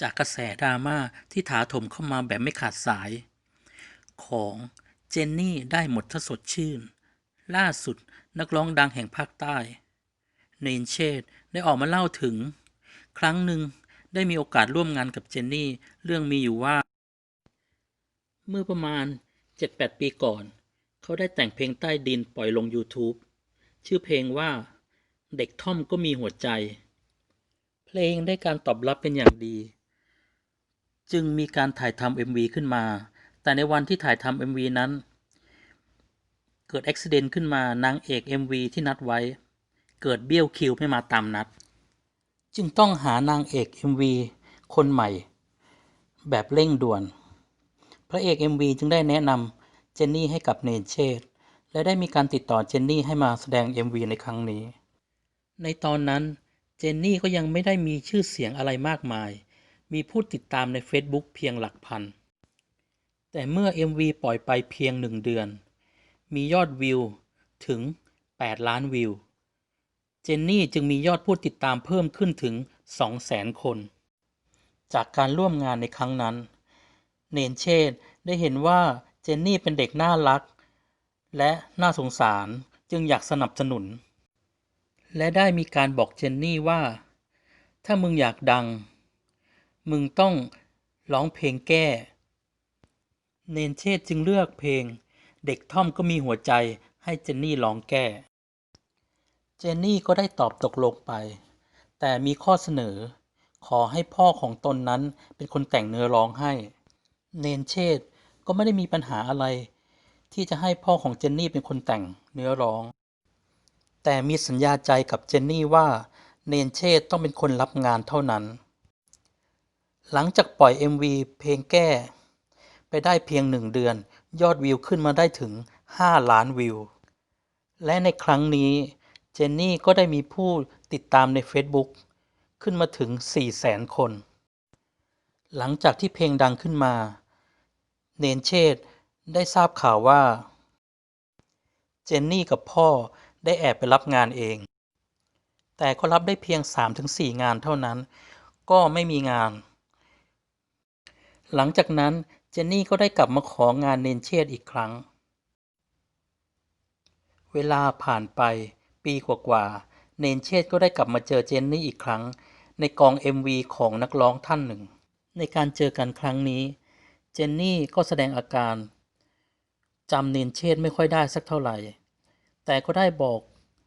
จากกระแสดราม่าที่ถาโถมเข้ามาแบบไม่ขาดสาย ของเจนนี่ได้หมดทสดชื่น ล่าสุดนักร้องดังแห่งภาคใต้ เนนเชตได้ออกมาเล่าถึง ครั้งหนึ่งได้มีโอกาสร่วมงานกับเจนนี่เรื่องมีอยู่ว่า เมื่อประมาณ 7-8 ปีก่อน เขาได้แต่งเพลงใต้ดินปล่อยลง YouTube ชื่อเพลงว่า เด็กท่อมก็มีหัวใจ เพลงได้การตอบรับเป็นอย่างดี จึงมีการถ่ายทำ MV ขึ้นมา แต่ในวันที่ถ่ายทำ MV นั้น เกิดอุบิเหตุขึ้นมานางเอก MV ที่นัดไว้ เกิดเบี้ยวคิวไม่มาตามนัด จึงต้องหานางเอก MV คนใหม่ แบบเร่งด่วน พระเอก MV จึงได้แนะนำเจนนี่ให้กับเนเชตและได้มีการติดต่อเจนนี่ให้มาแสดง MV ในครั้งนี้ ในตอนนั้นเจนนี่ก็ยังไม่ได้มีชื่อเสียงอะไรมากมาย มีผู้ติดตามใน Facebook เพียงหลักพัน แต่เมื่อ MV ปล่อยไปเพียงหนึ่งเดือน มียอดวิวถึง 8 ล้านวิว เจนนี่จึงมียอดผู้ติดตามเพิ่มขึ้นถึง 200,000 คน จากการร่วมงานในครั้งนั้น เนนเชตได้เห็นว่าเจนนี่เป็นเด็กน่ารัก และน่าสงสารจึงอยากสนับสนุน และได้มีการบอกเจนนี่ว่า ถ้ามึงอยากดัง มึงต้องร้องเพลงแก้ เนนเชตจึงเลือกเพลง เด็กท่อมก็มีหัวใจให้เจนนี่ร้องแก้ เจนนี่ก็ได้ตอบตกลงไป แต่มีข้อเสนอ ขอให้พ่อของตนนั้นเป็นคนแต่งเนื้อร้องให้ เนนเชตก็ไม่ได้มีปัญหาอะไร ที่จะให้พ่อของเจนนี่เป็นคนแต่งเนื้อร้อง แต่มีสัญญาใจกับเจนนี่ว่า เนนเชตต้องเป็นคนรับงานเท่านั้น หลังจากปล่อย MV เพลงแก้ ไปได้เพียงหนึ่งเดือน ยอดวิวขึ้นมาได้ถึง 5 ล้านวิว และในครั้งนี้ เจนนี่ก็ได้มีผู้ติดตามใน Facebook ขึ้นมาถึง 400,000 คน หลังจากที่เพลงดังขึ้นมา เนนเชตได้ทราบข่าวว่า เจนนี่กับพ่อได้แอบไปรับงานเอง แต่ก็รับได้เพียง 3-4 งานเท่านั้น ก็ไม่มีงาน หลังจากนั้นเจนนี่ก็ได้กลับมาของานเนนเชตอีกครั้ง เวลาผ่านไปปีกว่าๆ เนนเชตก็ได้กลับมาเจอเจนนี่อีกครั้ง ในกอง MV ของนักร้องท่านหนึ่ง ในการเจอกันครั้งนี้ เจนนี่ก็แสดงอาการจำเนนเชตไม่ค่อยได้สักเท่าไหร่ แต่ก็ได้บอก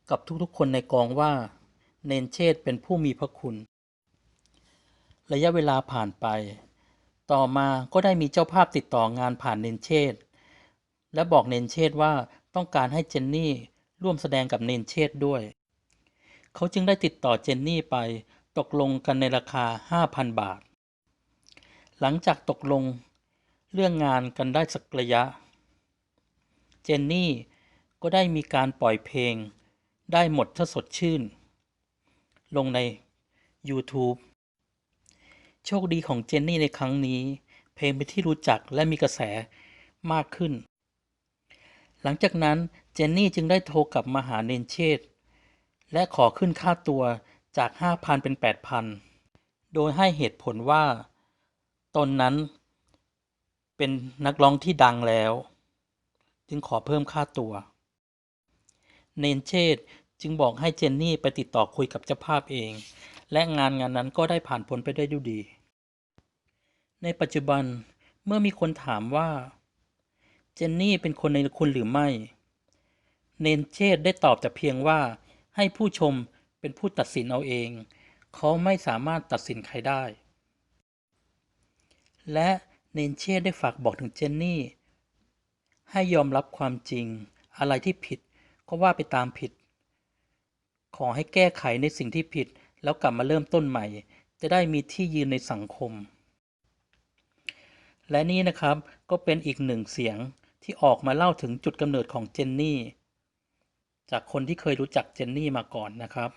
กับทุกๆ คนในกองว่า เนนเชตเป็นผู้มีพระคุณ ระยะเวลาผ่านไป ต่อมาก็ได้มีเจ้าภาพติดต่องานผ่านเนนเชตและบอกเนนเชตว่าต้องการให้เจนนี่ร่วมแสดงกับเนนเชตด้วย เขาจึงได้ติดต่อเจนนี่ไปตกลงกันในราคา 5,000 บาท หลังจากตกลงเรื่องงานกันได้สักระยะ เจนนี่ก็ได้มีการปล่อยเพลงได้หมดถ้าสดชื่น ลงใน YouTube โชคดีของเจนนี่ในครั้งนี้ เพลงเป็นที่รู้จักและมีกระแสมากขึ้น หลังจากนั้นเจนนี่จึงได้โทรกลับมาหาเนนเชตและขอขึ้นค่าตัวจาก 5,000 เป็น 8,000 โดยให้เหตุผลว่า ตนนั้นเป็นนักร้องที่ดังแล้ว จึงขอเพิ่มค่าตัว เนนเชตจึงบอกให้เจนนี่ไปติดต่อคุยกับเจ้าภาพเอง และงานงานนั้นก็ได้ผ่านพ้นไปได้ด้วยดี ในปัจจุบันเมื่อมีคนถามว่า เจนนี่เป็นคนในคุณหรือไม่ เนนเชตได้ตอบแต่เพียงว่าให้ผู้ชมเป็นผู้ตัดสินเอาเอง เขาไม่สามารถตัดสินใครได้ และเนนเชตได้ฝากบอกถึงเจนนี่ ให้ยอมรับความจริง อะไรที่ผิดก็ว่าไปตามผิด ขอให้แก้ไขในสิ่งที่ผิดแล้วกลับมาเริ่มต้นใหม่ จะได้มีที่ยืนในสังคม และนี่นะครับก็เป็นอีกหนึ่งเสียงที่ออกมาเล่าถึงจุดกำเนิดของเจนนี่ จากคนที่เคยรู้จักเจนนี่มาก่อนนะครับ